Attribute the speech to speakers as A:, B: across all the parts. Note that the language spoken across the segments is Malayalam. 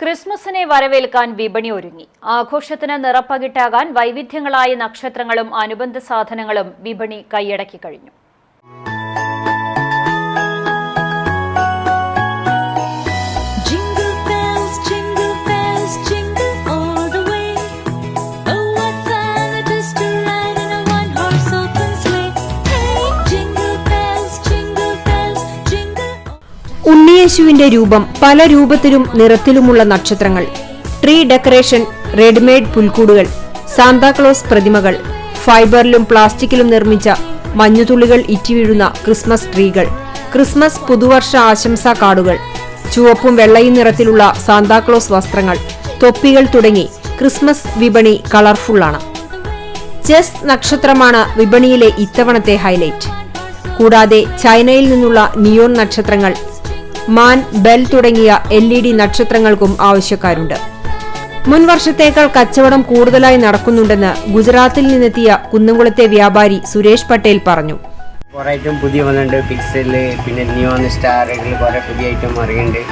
A: ക്രിസ്മസിനെ വരവേൽക്കാൻ വിപണി ഒരുങ്ങി. ആഘോഷത്തിന് നിറപ്പകിട്ടാകാൻ വൈവിധ്യങ്ങളായ നക്ഷത്രങ്ങളും അനുബന്ധ സാധനങ്ങളും വിപണി കൈയടക്കി കഴിഞ്ഞു.
B: ഉണ്ണിയേശുവിന്റെ രൂപം പല രൂപത്തിലും നിറത്തിലുമുള്ള നക്ഷത്രങ്ങൾ. ട്രീ ഡെക്കറേഷൻ റെഡിമെയ്ഡ് പുൽക്കൂടുകൾ സാന്താക്ലോസ് പ്രതിമകൾ ഫൈബറിലും പ്ലാസ്റ്റിക്കിലും നിർമ്മിച്ച മഞ്ഞുതുള്ളികൾ ഇറ്റിവീഴുന്ന ക്രിസ്മസ് ട്രീകൾ ക്രിസ്മസ് പുതുവർഷ ആശംസാ കാർഡുകൾ ചുവപ്പും വെള്ളയും നിറത്തിലുള്ള സാന്താക്ലോസ് വസ്ത്രങ്ങൾ തൊപ്പികൾ തുടങ്ങി ക്രിസ്മസ് വിപണി കളർഫുള്ളാണ്. ചെസ് നക്ഷത്രമാണ് വിപണിയിലെ ഇത്തവണത്തെ ഹൈലൈറ്റ്. കൂടാതെ ചൈനയിൽ നിന്നുള്ള നിയോൺ നക്ഷത്രങ്ങൾ മാൻ ബെൽ തുടങ്ങിയ എൽ ഇ ഡി നക്ഷത്രങ്ങൾക്കും ആവശ്യക്കാരുണ്ട്. മുൻ വർഷത്തേക്കാൾ കച്ചവടം കൂടുതലായി നടക്കുന്നുണ്ടെന്ന് ഗുജറാത്തിൽ നിന്നെത്തിയ കുന്നംകുളത്തെ വ്യാപാരി സുരേഷ് പട്ടേൽ പറഞ്ഞു.
C: കുറേ ഐറ്റം പുതിയ വന്നിട്ടുണ്ട്. പിക്സൽ പിന്നെ നിയോൺ സ്റ്റാറുകൾ കുറേ പുതിയ ഐറ്റം ഇറങ്ങിയിട്ടുണ്ട്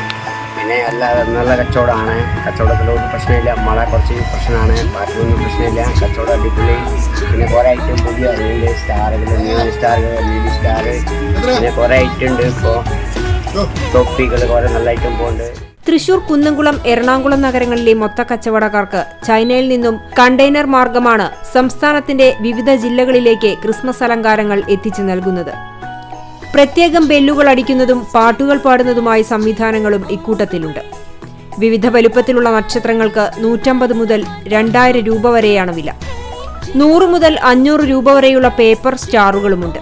C: പിന്നെ എല്ലാ നല്ല കച്ചവടമാണ്. കച്ചവടത്തിലൊരു പ്രശ്നമില്ല. മഴ കുറച്ച് പ്രശ്നമാണ്. പാറ്റൊന്നും പ്രശ്നമില്ല. കച്ചവടം അടിപൊളി. പിന്നെ കുറേ ഐറ്റം പുതിയ ഇറങ്ങിയിട്ടുണ്ട് സ്റ്റാറുകൾ ന്യൂ സ്റ്റാറുകൾ എൽ ഇ സ്റ്റാർ പിന്നെ കുറേ ഐറ്റം ഉണ്ട് ഇപ്പോൾ നല്ല
B: തൃശൂർ കുന്നംകുളം എറണാകുളം നഗരങ്ങളിലെ മൊത്ത കച്ചവടക്കാർക്ക് ചൈനയിൽ നിന്നും കണ്ടെയ്നർ മാർഗമാണ് സംസ്ഥാനത്തിന്റെ വിവിധ ജില്ലകളിലേക്ക് ക്രിസ്മസ് അലങ്കാരങ്ങൾ എത്തിച്ചു നൽകുന്നത്. പ്രത്യേകം ബെല്ലുകൾ അടിക്കുന്നതും പാട്ടുകൾ പാടുന്നതുമായ സംവിധാനങ്ങളും ഇക്കൂട്ടത്തിലുണ്ട്. വിവിധ വലുപ്പത്തിലുള്ള നക്ഷത്രങ്ങൾക്ക് നൂറ്റമ്പത് മുതൽ രണ്ടായിരം രൂപ വരെയാണ് വില. നൂറ് മുതൽ അഞ്ഞൂറ് രൂപ വരെയുള്ള പേപ്പർ സ്റ്റാറുകളുമുണ്ട്.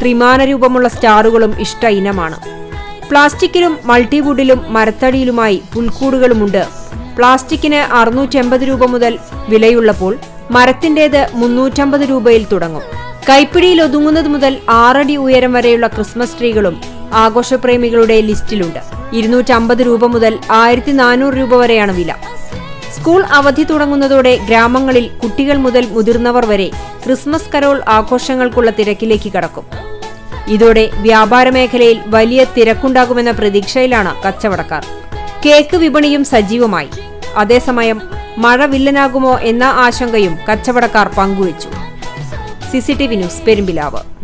B: ത്രിമാന രൂപമുള്ള സ്റ്റാറുകളും ഇഷ്ട ഇനമാണ്. പ്ലാസ്റ്റിക്കിലും മൾട്ടിവുഡിലും മരത്തടിയിലുമായി പുൽക്കൂടുകളുമുണ്ട്. പ്ലാസ്റ്റിക്കിന് അറുന്നൂറ്റമ്പത് രൂപ മുതൽ വിലയുള്ളപ്പോൾ മരത്തിന്റേത് മുന്നൂറ്റമ്പത് രൂപയിൽ തുടങ്ങും. കൈപ്പിടിയിൽ ഒതുങ്ങുന്നത് മുതൽ ആറടി ഉയരം വരെയുള്ള ക്രിസ്മസ് ട്രീകളും ആഘോഷപ്രേമികളുടെ ലിസ്റ്റിലുണ്ട്. ഇരുന്നൂറ്റമ്പത് രൂപ മുതൽ ആയിരത്തി നാനൂറ് രൂപ വരെയാണ് വില. സ്കൂൾ അവധി തുടങ്ങുന്നതോടെ ഗ്രാമങ്ങളിൽ കുട്ടികൾ മുതൽ മുതിർന്നവർ വരെ ക്രിസ്മസ് കരോൾ ആഘോഷങ്ങൾക്കുള്ള തിരക്കിലേക്ക് കടക്കും. ഇതോടെ വ്യാപാര മേഖലയിൽ വലിയ തിരക്കുണ്ടാകുമെന്ന പ്രതീക്ഷയിലാണ് കച്ചവടക്കാർ. കേക്ക് വിപണിയും സജീവമായി. അതേസമയം മഴ വില്ലനാകുമോ എന്ന ആശങ്കയും കച്ചവടക്കാർ പങ്കുവച്ചു. CCTV news Perumpilavu.